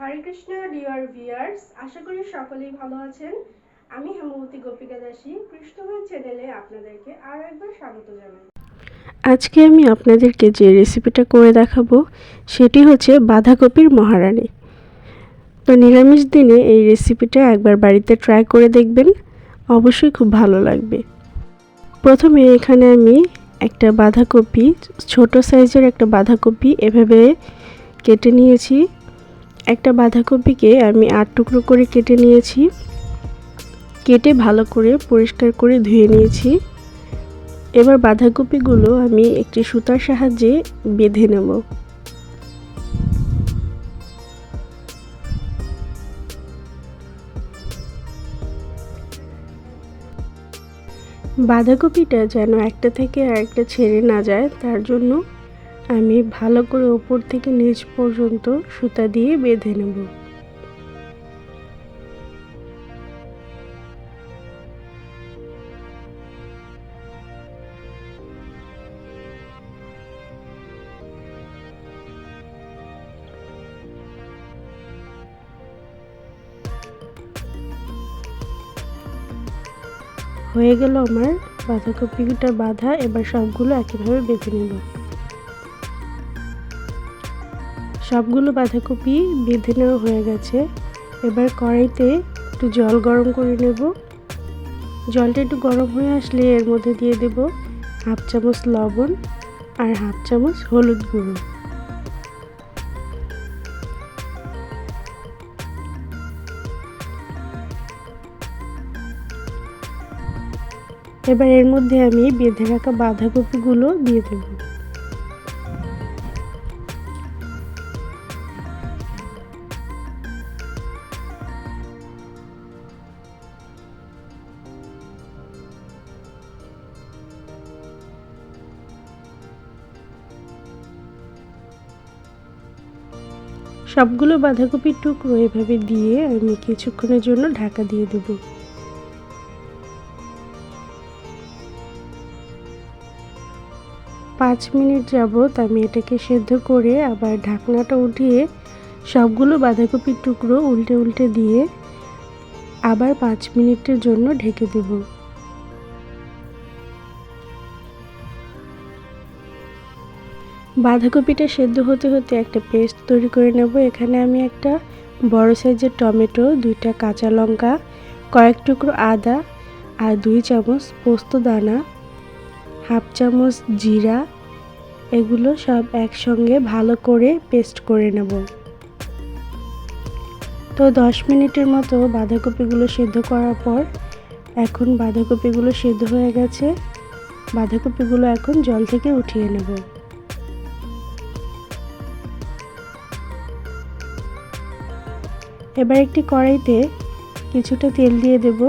হরে Krishna dear viewers আশা করি সকলেই ভালো আছেন। আমি হেমবতী গোপিকা দাসী কৃষ্ণময় চ্যানেলে আপনাদেরকে আরও একবার স্বাগত জানাই। আজকে আমি আপনাদেরকে যে রেসিপিটা করে দেখাবো, সেটি হচ্ছে বাঁধাকপির মহারানী। তো নিরামিষ দিনে এই রেসিপিটা একবার বাড়িতে ট্রাই করে দেখবেন, অবশ্যই খুব ভালো লাগবে। প্রথমে এখানে আমি একটা বাঁধাকপি, ছোট সাইজের একটা বাঁধাকপি এভাবে কেটে নিয়েছি। একটা বাঁধাকপিকে আমি আট টুকরো করে কেটে নিয়েছি। কেটে ভালো করে পরিষ্কার করে ধুয়ে নিয়েছি। এবার বাঁধাকপিগুলো আমি একটি সুতার সাহায্যে বেঁধে নেব। বাঁধাকপিটা যেন একটা থেকে আরেকটা ছেড়ে না যায়, তার জন্য আমি ভালো করে ওপর থেকে নিচ পর্যন্ত সুতা দিয়ে বেঁধে নেব। হয়ে গেল আমার বাঁধাকপিটা বাঁধা, এবার সবগুলো একইভাবে বেঁধে নেব। সবগুলো বাঁধাকপি বেঁধে নেওয়া হয়ে গেছে। এবার কড়াইতে একটু জল গরম করে নেব। জলটা একটু গরম হয়ে আসলে এর মধ্যে দিয়ে দেব হাফ চামচ লবণ আর হাফ চামচ হলুদ গুঁড়ো। এবার এর মধ্যে আমি বেঁধে রাখা বাঁধাকপিগুলো দিয়ে দেব। সবগুলো বাঁধাকপির টুকরো এভাবে দিয়ে আমি কিছুক্ষণের জন্য ঢাকা দিয়ে দেবো। পাঁচ মিনিট যাবৎ আমি এটাকে সেদ্ধ করে আবার ঢাকনাটা উঠিয়ে সবগুলো বাঁধাকপির টুকরো উল্টে উল্টে দিয়ে আবার পাঁচ মিনিটের জন্য ঢেকে দেব। বাঁধাকপিটা সেদ্ধ হতে হতে একটা পেস্ট তৈরি করে নেব। এখানে আমি একটা বড় সাইজের টমেটো, দুইটা কাঁচা লঙ্কা, কয়েক টুকরো আদা আর দুই চামচ পোস্ত দানা, হাফ চামচ জিরা, এগুলো সব একসঙ্গে ভালো করে পেস্ট করে নেব। তো দশ মিনিটের মতো বাঁধাকপিগুলো সেদ্ধ করার পর এখন বাঁধাকপিগুলো সেদ্ধ হয়ে গেছে। বাঁধাকপিগুলো এখন জল থেকে উঠিয়ে নেব। এবার একটি কড়াইতে কিছুটা তেল দিয়ে দেবো।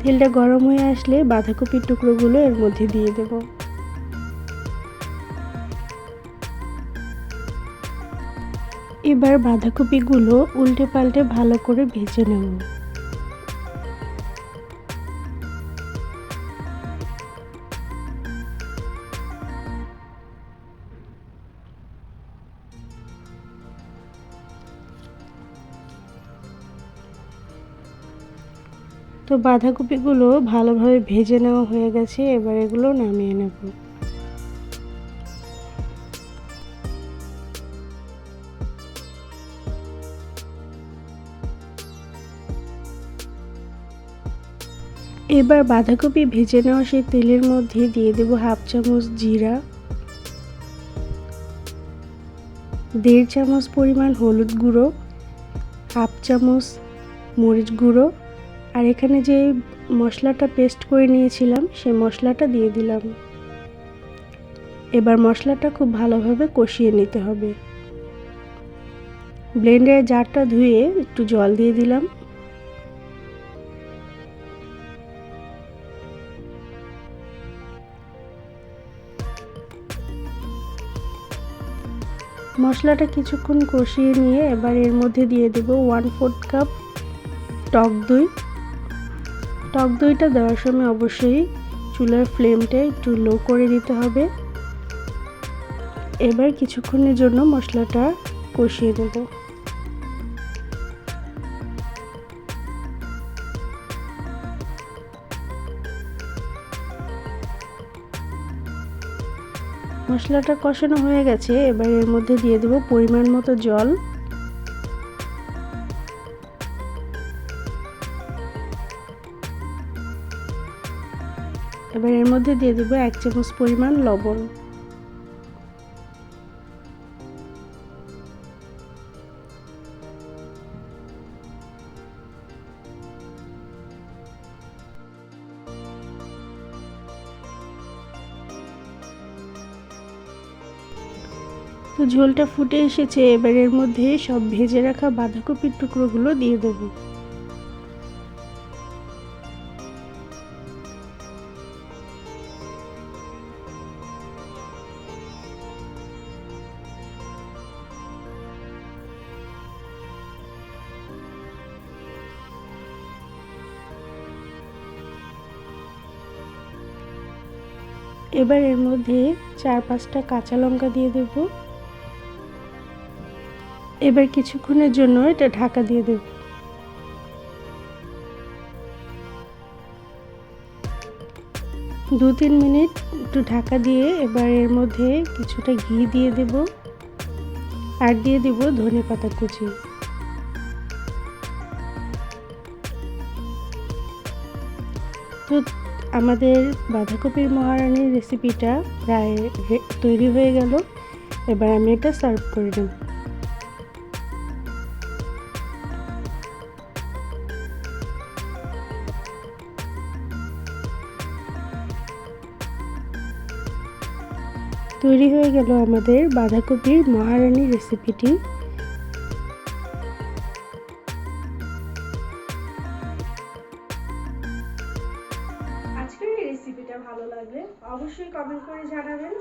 তেলটা গরম হয়ে আসলে বাঁধাকপির টুকরোগুলো এর মধ্যে দিয়ে দেব। এবার বাঁধাকপিগুলো উল্টে পাল্টে ভালো করে ভেজে নেব। তো বাঁধাকপিগুলো ভালোভাবে ভেজে নেওয়া হয়ে গেছে, এবার এগুলো নামিয়ে নেব। এবার বাঁধাকপি ভেজে নেওয়া সেই তেলের মধ্যে দিয়ে দেব হাফ চামচ জিরা, দেড় চামচ পরিমাণ হলুদ গুঁড়ো, হাফ চামচ মরিচ গুঁড়ো আর এখানে যে মশলাটা পেস্ট করে নিয়েছিলাম, সেই মশলাটা দিয়ে দিলাম। এবার মশলাটা খুব ভালোভাবে কষিয়ে নিতে হবে। ব্লেন্ডারের জারটা ধুয়ে একটু জল দিয়ে দিলাম। মশলাটা কিছুক্ষণ কষিয়ে নিয়ে এবার এর মধ্যে দিয়ে দেব ওয়ান ফোর্থ কাপ টক দই। টক দইটা দেওয়ার সময় অবশ্যই চুলার ফ্লেমটা একটু লো করে দিতে হবে। এবার কিছুক্ষণের জন্য মশলাটা কষিয়ে নেব। মশলাটা কষানো হয়ে গেছে, এবার এর মধ্যে দিয়ে দেব পরিমাণ মতো জল। এবার এর মধ্যে দিয়ে দেবো এক চামচ পরিমাণ লবণ। তো ঝোলটা ফুটে এসেছে, এবার এর মধ্যে সব ভেজে রাখা বাঁধাকপির টুকরোগুলো দিয়ে দেবো। এবার এর মধ্যে চার পাঁচটা কাঁচা লঙ্কা দিয়ে দেব। এবার কিছুক্ষণের জন্য এটা ঢাকা দিয়ে দেব। দু তিন মিনিট একটু ঢাকা দিয়ে এবার এর মধ্যে কিছুটা ঘি দিয়ে দেব। আর দিয়ে দেব ধনে পাতা কুচি। তো আমাদের বাঁধাকপির মহারানির রেসিপিটা প্রায় তৈরি হয়ে গেল। এবার আমি এটা সার্ভ করে নেব। তৈরি হয়ে গেল আমাদের বাঁধাকপির মহারানি রেসিপিটি ভালো লাগলে অবশ্যই কমেন্ট করে জানাবেন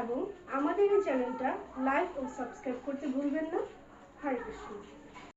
এবং আমাদের এই চ্যানেলটা লাইক ও সাবস্ক্রাইব করতে ভুলবেন না। হরে কৃষ্ণ।